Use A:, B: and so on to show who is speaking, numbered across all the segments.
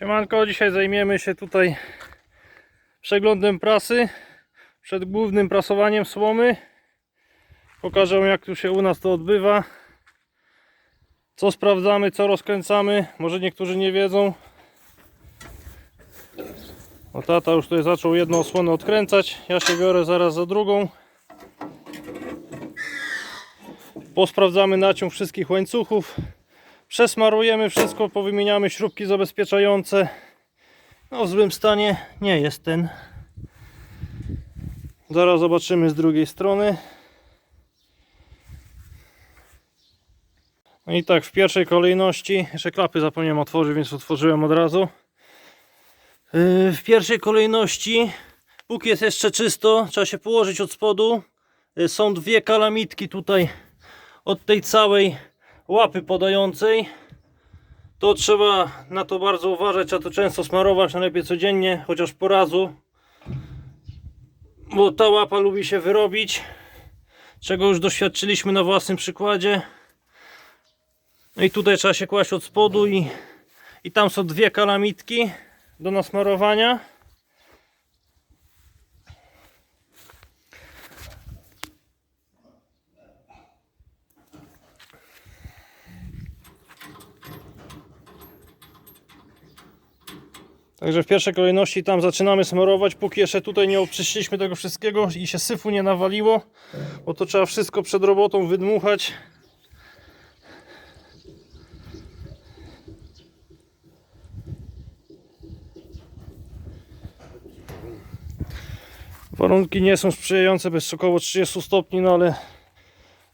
A: Siemanko, dzisiaj zajmiemy się tutaj przeglądem prasy przed głównym prasowaniem słomy. Pokażę jak tu się u nas to odbywa. Co sprawdzamy, co rozkręcamy. Może niektórzy nie wiedzą. O tata już tutaj zaczął jedną osłonę odkręcać. Ja się biorę zaraz za drugą. Posprawdzamy naciąg wszystkich łańcuchów. Przesmarujemy wszystko, powymieniamy śrubki zabezpieczające. No w złym stanie nie jest ten. Zaraz zobaczymy z drugiej strony. No i tak w pierwszej kolejności, jeszcze klapy zapomniałem otworzyć, więc otworzyłem od razu. Yy, W pierwszej kolejności, póki jest jeszcze czysto, trzeba się położyć od spodu. Yy, Są dwie kalamitki tutaj od tej całej łapy podającej. To trzeba na to bardzo uważać, trzeba to często smarować, najlepiej codziennie, chociaż po razu. Bo ta łapa lubi się wyrobić, czego już doświadczyliśmy na własnym przykładzie. No i tutaj trzeba się kłaść od spodu i, i tam są dwie kalamitki do nasmarowania. Także w pierwszej kolejności tam zaczynamy smarować, póki jeszcze tutaj nie obczyściliśmy tego wszystkiego i się syfu nie nawaliło, bo to trzeba wszystko przed robotą wydmuchać. Warunki nie są sprzyjające, bez około 30 stopni, no ale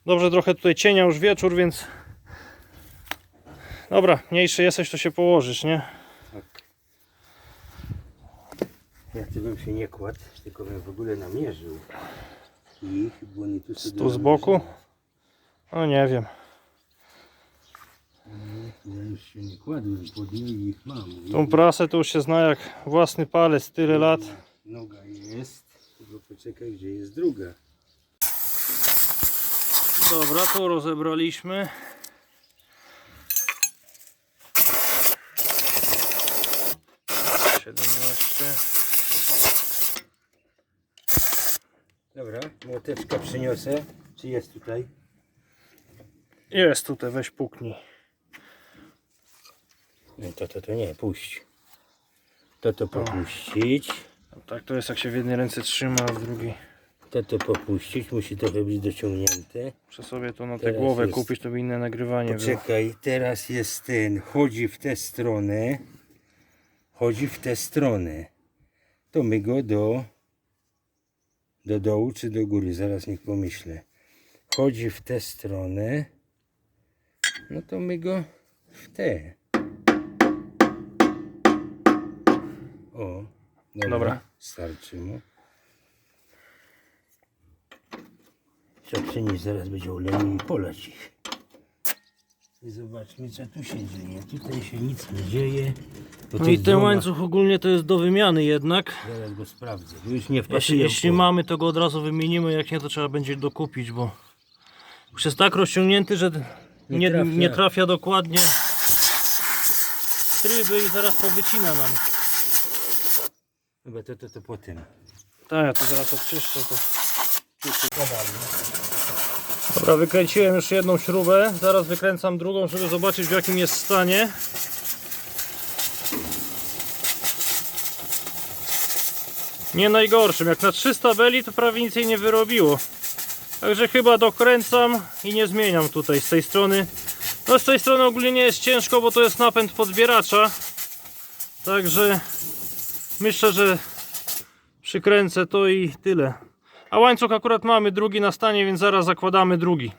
A: dobrze trochę tutaj cienia już wieczór, więc dobra, mniejszy jesteś, to się położysz, nie?
B: Ja ty bym się nie kładł, tylko bym w ogóle namierzył. Ich, bo oni tu sobie
A: Tu z boku? No nie wiem.
B: Ja już się nie kładłem pod nie i ich mam.
A: Tą prasę to już się zna jak własny palec, tyle lat.
B: Noga jest, tylko poczekaj, gdzie jest druga.
A: Dobra, to rozebraliśmy. Siedemnaście.
B: Dobra, młoteczka przyniosę. Czy jest tutaj?
A: Jest tutaj, weź puknij.
B: No to, to, to nie, puść. To to popuścić.
A: Tak to jest jak się w jednej ręce trzyma, a w drugiej.
B: To to popuścić, musi trochę być dociągnięte.
A: Muszę sobie to na tę
B: Teraz
A: głowę
B: jest.
A: kupić, to by inne nagrywanie było.
B: Poczekaj, teraz jest ten, chodzi w tę stronę, chodzi w tę stronę. To my go do, do dołu czy do góry, zaraz niech pomyślę. Chodzi w tę stronę, no to my go w tę. O, dobra,
A: Dobra.
B: starczy mu. Przenieść, zaraz będzie oleju i polać ich. I zobaczmy co tu się dzieje. Tutaj się nic nie dzieje. Bo
A: No
B: to
A: i
B: jest
A: ten łańcuch ogólnie to jest do wymiany jednak.
B: Zaraz go sprawdzę. Już nie
A: Jeśli, jeśli mamy, to go od razu wymienimy, jak nie, to trzeba będzie dokupić, bo już jest tak rozciągnięty, że
B: Nie
A: nie,
B: trafia.
A: trafia dokładnie w tryby i zaraz powycina nam.
B: Chyba to, to, to po tym.
A: Tak, ja to zaraz odczyszczę. To... Dobra, wykręciłem już jedną śrubę, zaraz wykręcam drugą, żeby zobaczyć w jakim jest stanie. Nie najgorszym, jak na 300 beli to prawie nic jej nie wyrobiło. Także chyba dokręcam i nie zmieniam tutaj z tej strony. No z tej strony ogólnie nie jest ciężko, bo to jest napęd podbieracza. Także myślę, że przykręcę to i tyle. A łańcuch akurat mamy drugi na stanie, więc zaraz zakładamy drugi.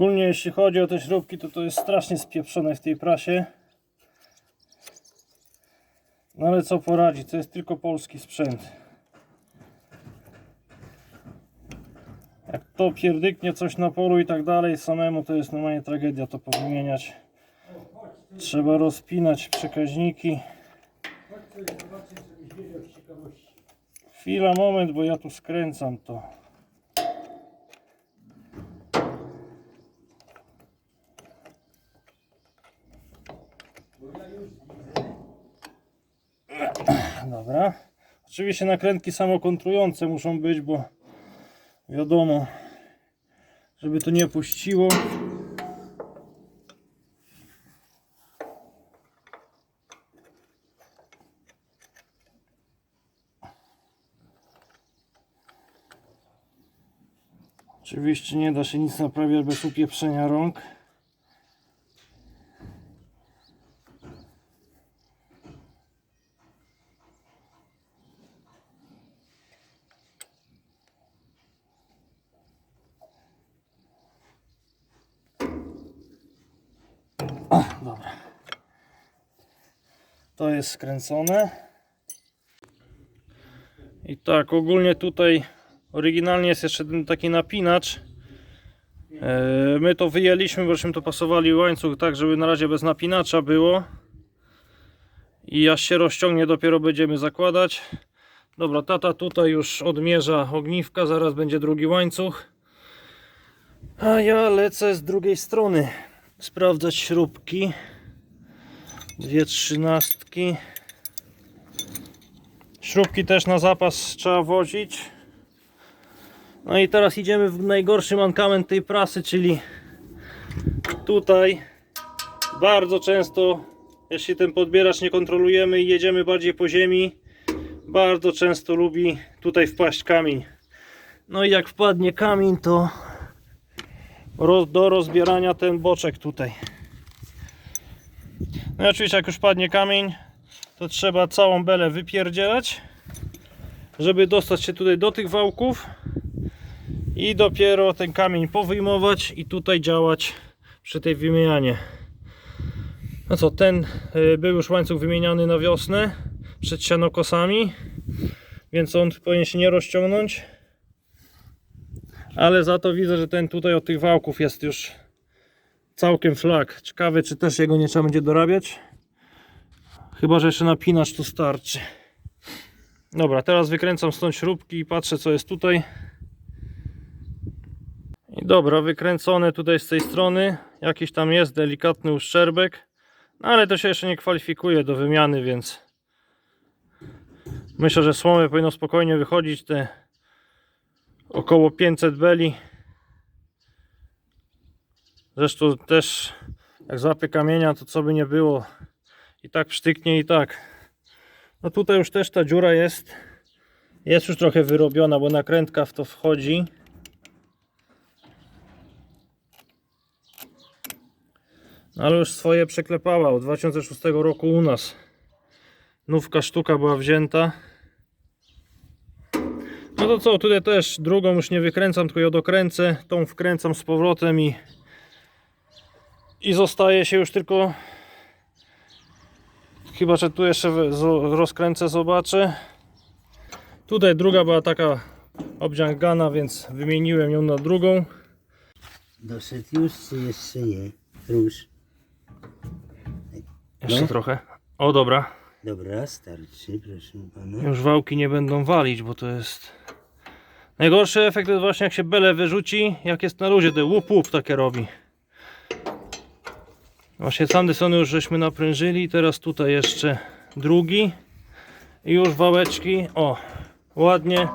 A: Ogólnie jeśli chodzi o te śrubki, to to jest strasznie spieprzone w tej prasie. No ale co poradzi, to jest tylko polski sprzęt. Jak to pierdyknie coś na polu i tak dalej samemu, to jest normalnie tragedia to powymieniać. Trzeba rozpinać przekaźniki. Chwila, moment, bo ja tu skręcam to. Dobra. Oczywiście nakrętki samokontrujące muszą być, bo wiadomo, żeby to nie puściło. Oczywiście nie da się nic naprawiać bez upieprzenia rąk. O, dobra. To jest skręcone. I tak, ogólnie tutaj oryginalnie jest jeszcze ten taki napinacz. E, My to wyjęliśmy, bośmy to pasowali łańcuch tak, żeby na razie bez napinacza było. I aż się rozciągnie, dopiero będziemy zakładać. Dobra, tata tutaj już odmierza ogniwka, zaraz będzie drugi łańcuch. A ja lecę z drugiej strony sprawdzać śrubki. Dwie trzynastki. Śrubki też na zapas trzeba wozić. No i teraz idziemy w najgorszy mankament tej prasy, czyli tutaj bardzo często, jeśli ten podbieracz nie kontrolujemy i jedziemy bardziej po ziemi, bardzo często lubi tutaj wpaść kamień. No i jak wpadnie kamień, to roz, do rozbierania ten boczek tutaj. No i oczywiście jak już padnie kamień, to trzeba całą belę wypierdzielać, żeby dostać się tutaj do tych wałków i dopiero ten kamień powyjmować i tutaj działać przy tej wymianie. No co, ten y, był już łańcuch wymieniany na wiosnę przed sianokosami, więc on powinien się nie rozciągnąć. Ale za to widzę, że ten tutaj od tych wałków jest już całkiem flak. Ciekawy, czy też jego nie trzeba będzie dorabiać. Chyba, że jeszcze napinacz tu starczy. Dobra, teraz wykręcam stąd śrubki i patrzę, co jest tutaj. I dobra, wykręcone tutaj z tej strony. Jakiś tam jest delikatny uszczerbek. No ale to się jeszcze nie kwalifikuje do wymiany, więc myślę, że słomy powinno spokojnie wychodzić. Te około 500 beli. Zresztą też jak złapie kamienia, to co by nie było. I tak przytyknie i tak. No tutaj już też ta dziura jest. Jest już trochę wyrobiona, bo nakrętka w to wchodzi. No ale już swoje przeklepała od 2006 roku u nas. Nówka sztuka była wzięta. No to co, tutaj też drugą już nie wykręcam, tylko ją dokręcę. Tą wkręcam z powrotem i i zostaje się już tylko chyba, że tu jeszcze rozkręcę, zobaczę. Tutaj druga była taka obdziangana, więc wymieniłem ją na drugą.
B: Dosyć już, czy jeszcze nie? Róż.
A: Jeszcze
B: No.
A: trochę. O dobra.
B: Dobra, starczy, proszę pana.
A: Już wałki nie będą walić, bo to jest... Najgorszy efekt jest właśnie jak się bele wyrzuci, jak jest na luzie, to łup łup takie robi. Właśnie Sandysony już żeśmy naprężyli, teraz tutaj jeszcze drugi. I już wałeczki, o, ładnie.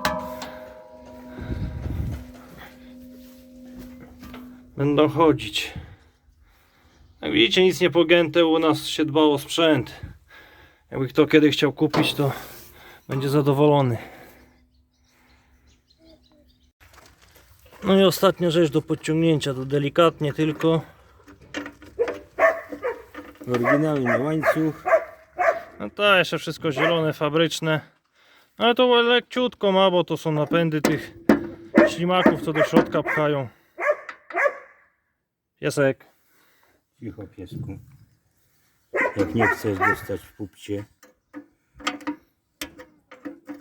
A: Będą chodzić. Jak widzicie, nic nie pogięte, u nas się dba o sprzęt. Jakby kto kiedy chciał kupić, to będzie zadowolony. No i ostatnia rzecz do podciągnięcia, to delikatnie tylko.
B: Oryginalny łańcuch.
A: No to jeszcze wszystko zielone, fabryczne. Ale to lekciutko ma, bo to są napędy tych ślimaków, co do środka pchają. Piesek.
B: Cicho piesku. Jak nie chcesz dostać w pupcie.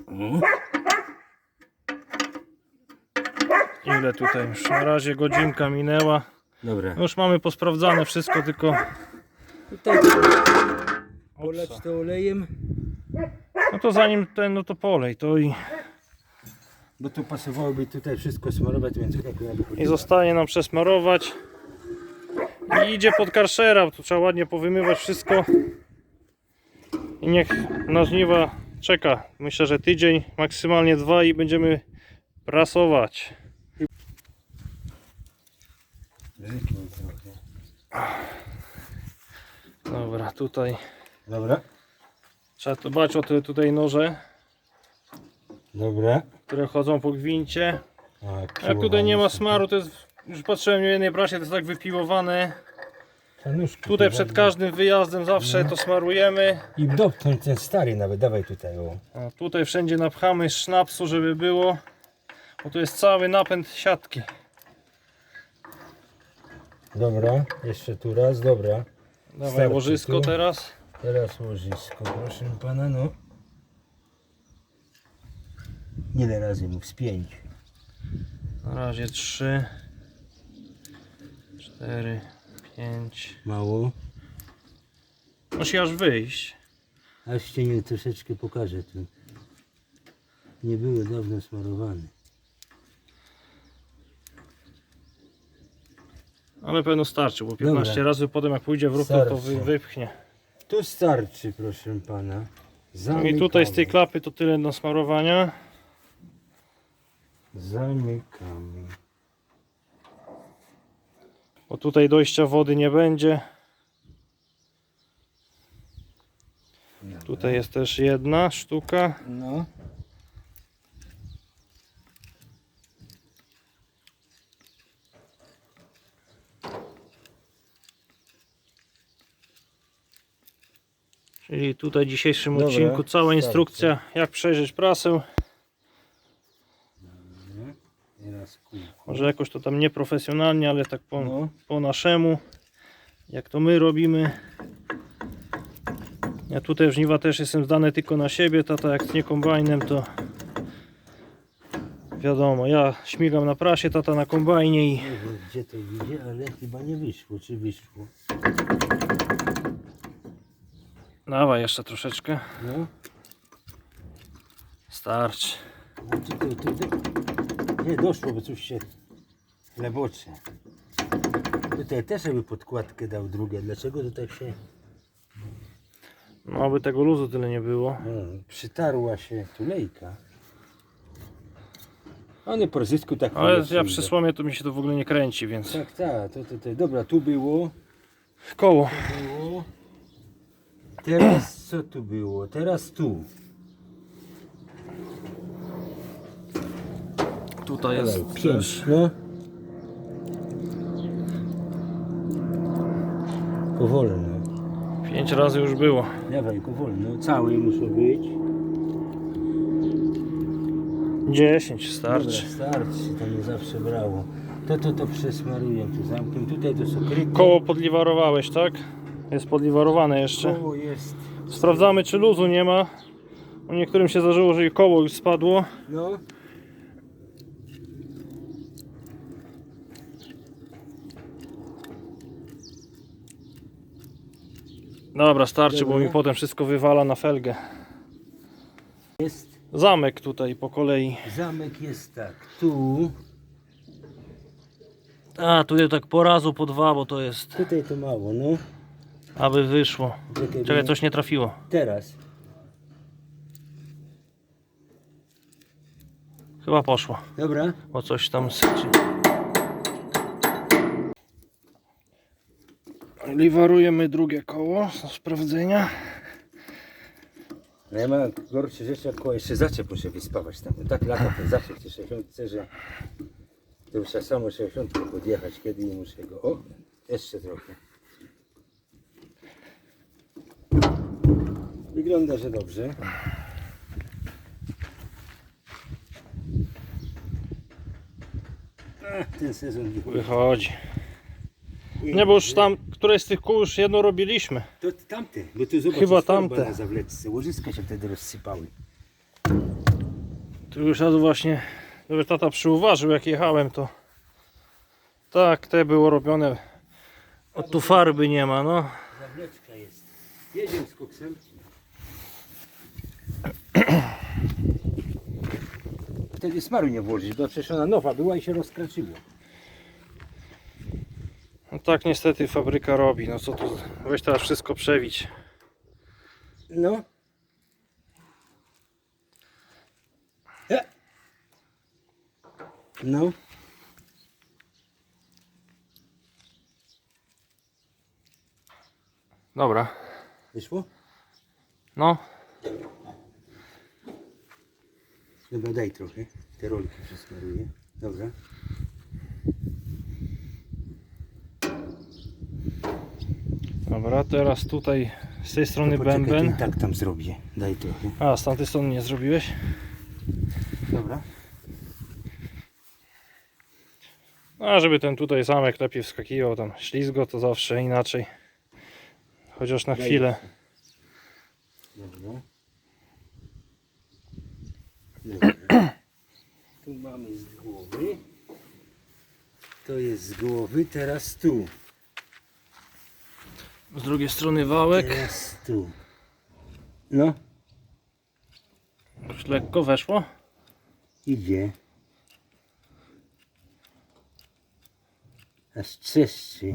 B: O,
A: Ile tutaj już? Na razie godzinka minęła.
B: dobra.
A: Już mamy posprawdzane wszystko, tylko...
B: Tutaj olać to olejem,
A: No to zanim ten, no to polej to i...
B: bo to pasowałoby tutaj wszystko smarować, więc akurat
A: I zostaje nam przesmarować. I idzie pod karszera, tu trzeba ładnie powymywać wszystko. I niech na żniwa czeka. Myślę, że tydzień, maksymalnie dwa i będziemy prasować. Dobra, tutaj
B: Dobra.
A: trzeba dbać o te tutaj noże,
B: Dobra.
A: które chodzą po gwincie.
B: A,
A: Jak tutaj nie ma smaru, to jest, już patrzyłem w jednej brasie, to jest tak wypiłowane. Tutaj
B: tu
A: przed
B: ładnie.
A: każdym wyjazdem zawsze to smarujemy.
B: I dopnąć ten stary nawet, dawaj tutaj o.
A: A tutaj wszędzie napchamy sznapsu, żeby było. Bo tu jest cały napęd siatki.
B: Dobra, jeszcze tu raz, dobra.
A: Dawaj
B: Starczy
A: łożysko
B: tu.
A: teraz.
B: Teraz łożysko, proszę pana, no. Ile razy mu wspięć?
A: Na razie 3, 4, 5.
B: Mało.
A: Musi aż wyjść.
B: Aż cię nie troszeczkę pokażę tu. Nie były dawno smarowane.
A: Ale pewno starczy, bo 15
B: Dobra.
A: razy potem jak pójdzie w ruch, to, to wy,
B: Starczy.
A: wypchnie.
B: Tu starczy, proszę pana.
A: No
B: Zamykamy.
A: I tutaj z tej klapy to tyle do smarowania.
B: Zamykamy.
A: Bo tutaj dojścia wody nie będzie. Tutaj jest też jedna sztuka.
B: No.
A: Czyli tutaj w dzisiejszym
B: Dobra,
A: odcinku cała instrukcja jak przejrzeć prasę.
B: Kółko.
A: Może jakoś to tam nieprofesjonalnie, ale tak po,
B: No.
A: po naszemu. Jak to my robimy. Ja tutaj w żniwa też jestem zdany tylko na siebie. Tata jak z nie kombajnem to wiadomo, ja śmigam na prasie, tata na kombajnie i
B: gdzie to idzie, ale chyba nie wyszło. Czy wyszło?
A: dawaj jeszcze troszeczkę.
B: No.
A: Starczy.
B: Znaczy to, to, to, nie doszło, bo coś się lebocze. Tutaj też jakby podkładkę dał drugie. Dlaczego to tak się
A: No aby tego luzu tyle nie było.
B: o, przytarła się tulejka? One po rozysku tak
A: Ale ja przy słomie to mi się to w ogóle nie kręci, więc
B: Tak, tak, to, to, to. Dobra, tu było,
A: koło.
B: było. Teraz co tu było? Teraz tu.
A: Tutaj jest
B: Dawaj,
A: też.
B: pięć, no. Powolno.
A: Pięć razy już było.
B: Dawaj, powolno. Cały muszą być.
A: 10 starczy.
B: Dobra, starczy, to nie zawsze brało. To, to, to przesmaruję tu zamkiem. Tutaj to są kryty.
A: Koło podliwarowałeś, tak? Jest podliwarowane jeszcze.
B: Koło jest.
A: Sprawdzamy czy luzu nie ma. U niektórym się zdarzyło, że i koło już spadło.
B: No.
A: Dobra, starczy, bo mi potem wszystko wywala na felgę.
B: Jest.
A: Zamek tutaj po kolei.
B: Zamek jest tak. Tu.
A: A, tutaj tak po razu po dwa, bo to jest,
B: Tutaj to mało, no.
A: aby wyszło.
B: Czekaj,
A: Czekaj,
B: bo-
A: coś nie trafiło.
B: Teraz.
A: Chyba poszło,
B: Dobra.
A: bo coś tam syczy. Liwarujemy drugie koło do sprawdzenia.
B: No ja mam gorsze rzeczy, jak koło jeszcze zaczep muszę wyspawać tam. Tak lata ten zaczep w tej 60, że to już ja samo 60 podjechać kiedy i muszę go. O, jeszcze trochę. Wygląda, że dobrze. Ach, ten sezon wychodzi.
A: Wychodzi. Nie, bo już tam, któreś z tych kół już jedno robiliśmy.
B: To tamte, bo tu zobacz,
A: Chyba tamte.
B: zawleczce. Łożyska się wtedy rozsypały.
A: Tu już raz właśnie, żeby tata przyuważył jak jechałem to tak, te było robione o tu farby nie ma no
B: Zawleczka jest. Jedziemy z koksem. Wtedy smaru nie włożyć, bo przecież ona nowa była i się rozkraczyło.
A: No tak niestety fabryka robi. No co tu, weź teraz wszystko przewić.
B: No. No.
A: Dobra.
B: Wyszło?
A: No.
B: Dobra, daj trochę. Te rolki przesmaruję. Dobra
A: dobra, teraz tutaj z tej strony
B: Poczekaj, to
A: bęben.
B: i tak tam zrobię. Daj trochę.
A: A, z tamtej strony nie zrobiłeś?
B: Dobra.
A: A, żeby ten tutaj zamek lepiej wskakiwał, tam ślizgo to zawsze inaczej. Chociaż na
B: Daj.
A: chwilę.
B: Dobra. Dobra. Tu mamy z głowy. To jest z głowy, teraz tu.
A: Z drugiej strony wałek.
B: Teraz tu. No,
A: Już lekko weszło.
B: idzie. Aż trzeszczy.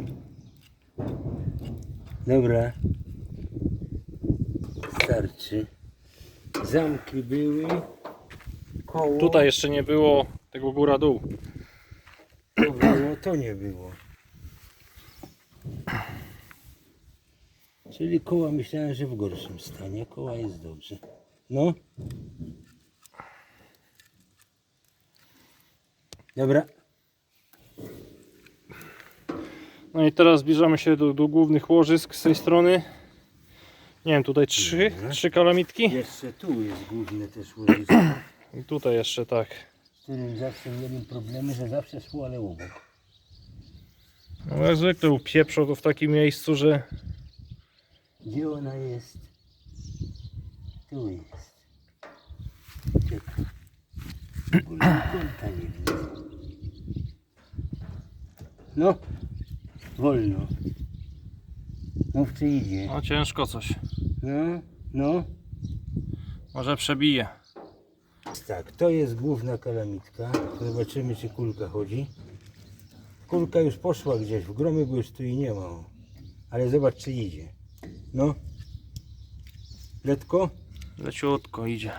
B: Dobra. Starczy. Zamki były. Koło.
A: Tutaj jeszcze nie było tego góra-dół.
B: To było, to nie było. Czyli koła myślałem, że w gorszym stanie. Koła jest dobrze. No. Dobra.
A: No i teraz zbliżamy się do, do głównych łożysk z tej strony. Nie wiem, tutaj trzy,
B: Dobra.
A: trzy kalamitki.
B: Jeszcze tu jest główne też łożysko,
A: I tutaj jeszcze tak.
B: z którym zawsze miałem problemy, że zawsze szło, ale obok.
A: No jak zwykle upieprzą to w takim miejscu, że
B: Gdzie ona jest? Tu jest. Czekaj. Kąta nie widzę. No, wolno. Mów czy idzie.
A: no ciężko coś.
B: No, no.
A: Może przebije.
B: Tak, to jest główna kalamitka. Zobaczymy czy kulka chodzi. Kulka już poszła gdzieś w gromy, bo już tu i nie ma. Ale zobacz czy idzie. No. Letko?
A: Leciutko idzie.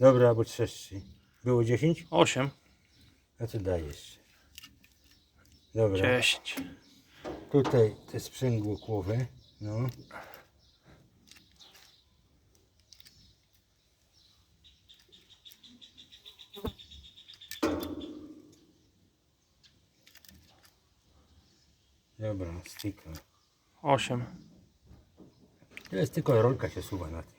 B: Dobra, bo trzeszczy. Było 10?
A: Osiem,
B: A co dajesz? Dobra.
A: dziesięć.
B: Tutaj te sprzęgło kłowe. No. Dobra.
A: Osiem.
B: To jest tylko rolka się suwa na tym.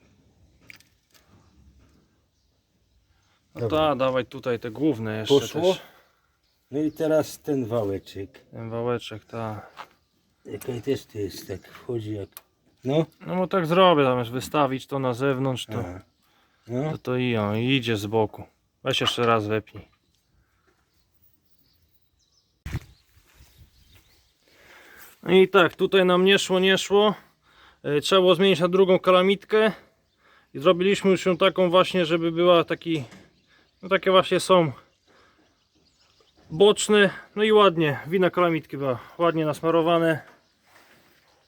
A: No
B: Dobra.
A: ta, dawaj tutaj te główne jeszcze
B: Poszło?
A: też.
B: No i teraz ten wałeczek.
A: Ten wałeczek, ta.
B: Jaki też to jest tak wchodzi jak. No.
A: No bo tak zrobię, zamiast wystawić to na zewnątrz, to,
B: A. No.
A: to, to i on idzie z boku. Weź jeszcze raz wepnij. I tak, tutaj nam nie szło, nie szło. E, Trzeba było zmienić na drugą kalamitkę. I zrobiliśmy już ją taką właśnie, żeby była taki... No takie właśnie są boczne. No i ładnie, wina kalamitki była ładnie nasmarowane.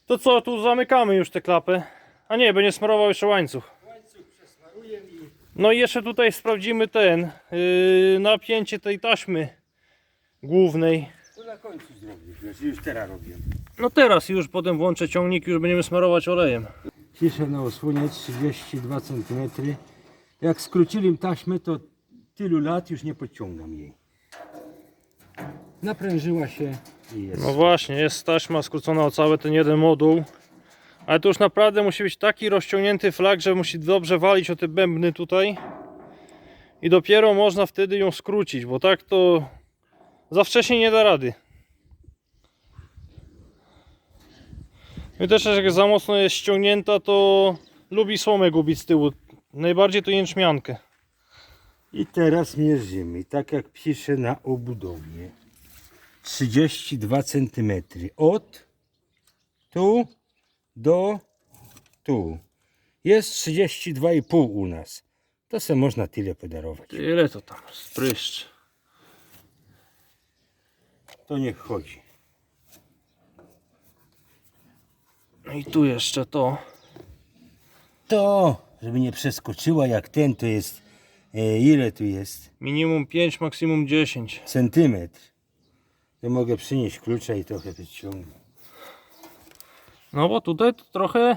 A: To co, tu zamykamy już tę klapę. A nie, będzie smarował jeszcze łańcuch. No i jeszcze tutaj sprawdzimy ten yy, napięcie tej taśmy głównej.
B: To na końcu znaczy już teraz robię.
A: No teraz już potem włączę ciągnik już będziemy smarować olejem.
B: Ciszę na osłonie 32 cm. Jak skrócili taśmę, to tylu lat już nie podciągam jej. Naprężyła się i jest.
A: No właśnie, jest taśma skrócona o cały ten jeden moduł. Ale to już naprawdę musi być taki rozciągnięty flag, że musi dobrze walić o te bębny tutaj. I dopiero można wtedy ją skrócić, bo tak to za wcześnie nie da rady. I też jak za mocno jest ściągnięta, to lubi słomę gubić z tyłu. Najbardziej to jęczmiankę.
B: I teraz mierzymy, tak jak piszę na obudowie. 32 cm. Od tu do tu. Jest 32,5 u nas. To se można tyle podarować.
A: Ile to tam? Spryszcz.
B: To niech chodzi.
A: No I tu jeszcze to.
B: to, żeby nie przeskoczyła jak ten, to jest, e, ile tu jest?
A: Minimum 5, maksimum 10.
B: Centymetr. To mogę przynieść klucza i trochę wyciągnąć.
A: No bo tutaj to trochę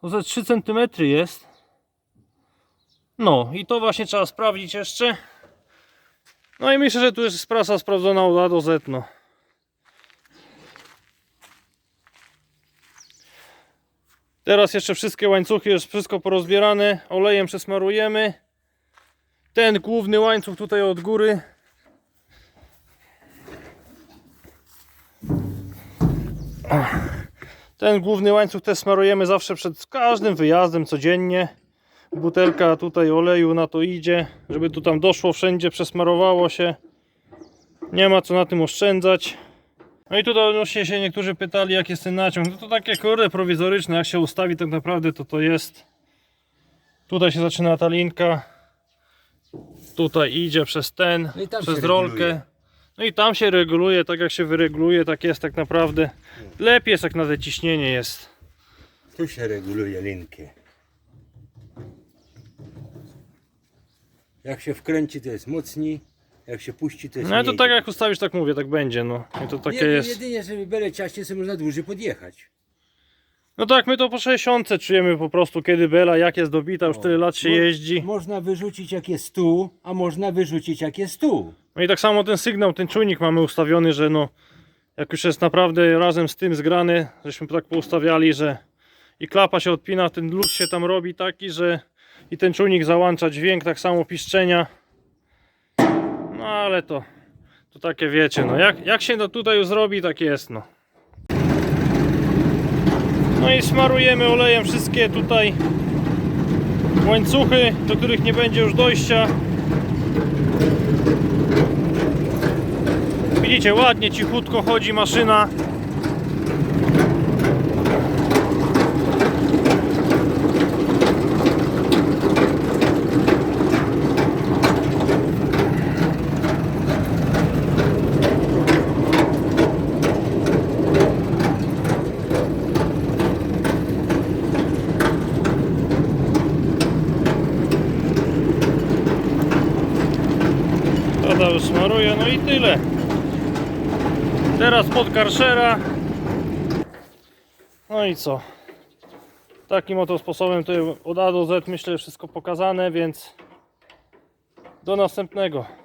A: to ze 3 cm jest. No i to właśnie trzeba sprawdzić jeszcze. No i myślę, że tu jest prasa sprawdzona od A do Z. No. Teraz jeszcze wszystkie łańcuchy, jest wszystko porozbierane. Olejem przesmarujemy. Ten główny łańcuch tutaj od góry. Ten główny łańcuch też smarujemy zawsze przed każdym wyjazdem codziennie. Butelka tutaj oleju na to idzie, żeby tu tam doszło wszędzie, przesmarowało się. Nie ma co na tym oszczędzać. No i tutaj odnośnie się niektórzy pytali jak jest ten naciąg. No to takie kurde prowizoryczne, jak się ustawi tak naprawdę to to jest. Tutaj się zaczyna ta linka. Tutaj idzie przez ten,
B: No
A: przez rolkę.
B: reguluje.
A: No i tam się reguluje, tak jak się wyreguluje, tak jest tak naprawdę. Lepiej jest jak na te ciśnienie jest.
B: Tu się reguluje linkę. Jak się wkręci, to jest mocniej. Jak się puści, to jest
A: No to
B: mniej.
A: tak jak ustawisz, tak mówię, tak będzie, no. I to takie
B: Jedy-
A: jest.
B: Jedynie, żeby byle ciaśnie, sobie można dłużej podjechać.
A: No tak, my to po 60 czujemy po prostu, kiedy Bela, jak jest dobita, już tyle lat się
B: mo-
A: jeździ.
B: Można wyrzucić jak jest tu, a można wyrzucić jak jest tu.
A: No i tak samo ten sygnał, ten czujnik mamy ustawiony, że no, jak już jest naprawdę razem z tym zgrany, żeśmy tak poustawiali, że i klapa się odpina, ten luz się tam robi taki, że i ten czujnik załącza dźwięk, tak samo piszczenia. No ale to, to takie wiecie, no jak, jak się to tutaj już zrobi, tak jest, no. No i smarujemy olejem wszystkie tutaj łańcuchy, do których nie będzie już dojścia. Widzicie, ładnie, cichutko chodzi maszyna. Tata no i tyle. Teraz pod karszera. No i co? Takim oto sposobem tutaj od A do Z myślę wszystko pokazane, więc do następnego.